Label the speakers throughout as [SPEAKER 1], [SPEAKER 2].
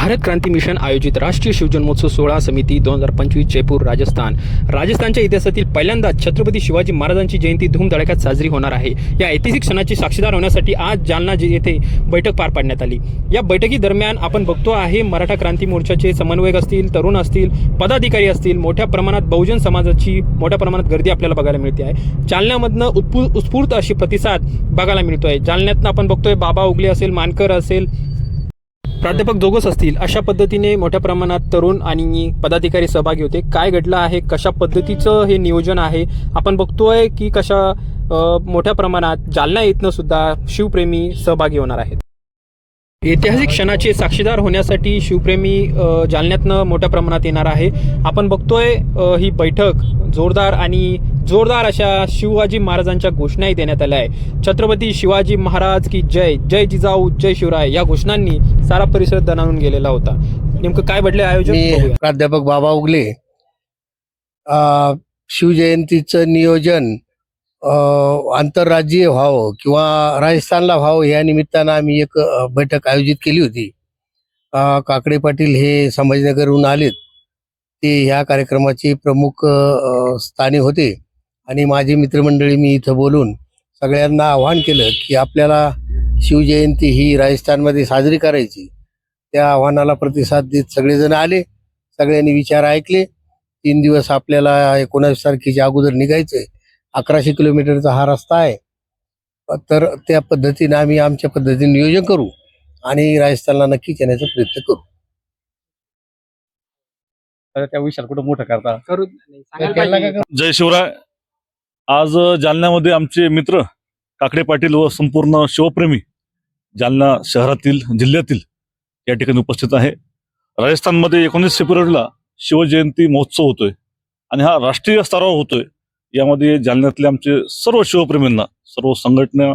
[SPEAKER 1] भारत क्रांती mission आयोजित राष्ट्रीय शिवजन्मोत्सव सोहळा समिती दोन हजार पंचवीस जयपूर राजस्थान. राजस्थानच्या इतिहासातील पहिल्यांदा छत्रपती शिवाजी महाराजांची जयंती धूमधडाक्यात साजरी होणार आहे. या ऐतिहासिक क्षणाची साक्षीदार होण्यासाठी आज जालना जे येथे बैठक पार पाडण्यात आली. या बैठकीदरम्यान आपण बघतो आहे मराठा क्रांती मोर्चाचे समन्वयक असतील तरुण असतील पदाधिकारी असतील मोठ्या प्रमाणात बहुजन समाजाची मोठ्या प्रमाणात गर्दी आपल्याला बघायला मिळते आहे. जालन्यामधनं उत्पू उत्स्फूर्त अशी प्रतिसाद बघायला मिळतो आहे जालन्यातनं आपण बघतोय बाबा उगले असेल मानकर असेल प्राध्यापक दोघंच असतील अशा पद्धतीने मोठ्या प्रमाणात तरुण आणि पदाधिकारी सहभागी होते. काय घडलं आहे? कशा पद्धतीचं हे नियोजन आहे? आपण बघतोय की कशा मोठ्या प्रमाणात जालना येतनं सुद्धा शिवप्रेमी सहभागी होणार आहेत. ऐतिहासिक क्षणाचे साक्षीदार होण्यासाठी शिवप्रेमी जालन्यातनं मोठ्या प्रमाणात येणार आहे. आपण बघतोय ही बैठक जोरदार आणि जोरदार अशा शिवाजी महाराजांच्या घोषणाही देण्यात आल्या आहे छत्रपती शिवाजी महाराज की जय जय जिजाऊ जय शिवराय या घोषणांनी सारा परिसर दणावून गेलेला होता. नेमकं काय घडले बघूया.
[SPEAKER 2] प्राध्यापक बाबा उगले अ, शिवजयंतीचं नियोजन अ, आंतरराज्यीय व्हावं किंवा राजस्थानला व्हावं या निमित्तानं आम्ही एक बैठक आयोजित केली होती. काकडे पाटील हे संभाजीनगरहून आलेत. ते ह्या कार्यक्रमाचे प्रमुख स्थानी होते. आणि माझी मित्रमंडळी मी इथं बोलून सगळ्यांना आव्हान केलं की आपल्याला शिवजयंती ही राजस्थानमध्ये साजरी करायची. त्या आव्हानाला प्रतिसाद देत सगळेजण आले सगळ्यांनी विचार ऐकले. तीन दिवस आपल्याला एकोणावीस तारखेच्या अगोदर निघायचंय. अकराशे किलोमीटरचा हा रस्ता आहे. तर त्या पद्धतीने आम्ही आमच्या पद्धतीने नियोजन करू आणि राजस्थानला नक्कीच येण्याचा प्रयत्न करू.
[SPEAKER 3] तर त्या विषयाला कुठं मोठं करता?
[SPEAKER 4] जय शिवराय. आज जालन्यामध्ये आमचे मित्र काकडे पाटील व संपूर्ण शिवप्रेमी जालना शहरातील जिल्ह्यातील या ठिकाणी उपस्थित आहे. राजस्थानमध्ये एकोणीस फेब्रुवारीला शिवजयंती महोत्सव होतोय आणि हा राष्ट्रीय स्तरावर होतोय. यामध्ये जालन्यातले आमचे सर्व शिवप्रेमींना सर्व संघटना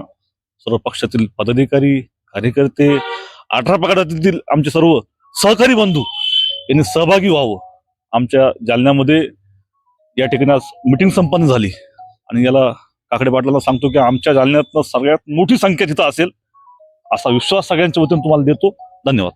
[SPEAKER 4] सर्व पक्षातील पदाधिकारी कार्यकर्ते अठरा पगडातील आमचे सर्व सहकारी बंधू यांनी सहभागी व्हावं. आमच्या जालन्यामध्ये या ठिकाणी आज मिटिंग संपन्न झाली. आणि याला काकडे पाटलांना सांगतो की आमच्या जालन्यातनं सगळ्यात मोठी संख्या तिथं असेल असा विश्वास सगळ्यांच्या वतीनं तुम्हाला देतो. धन्यवाद.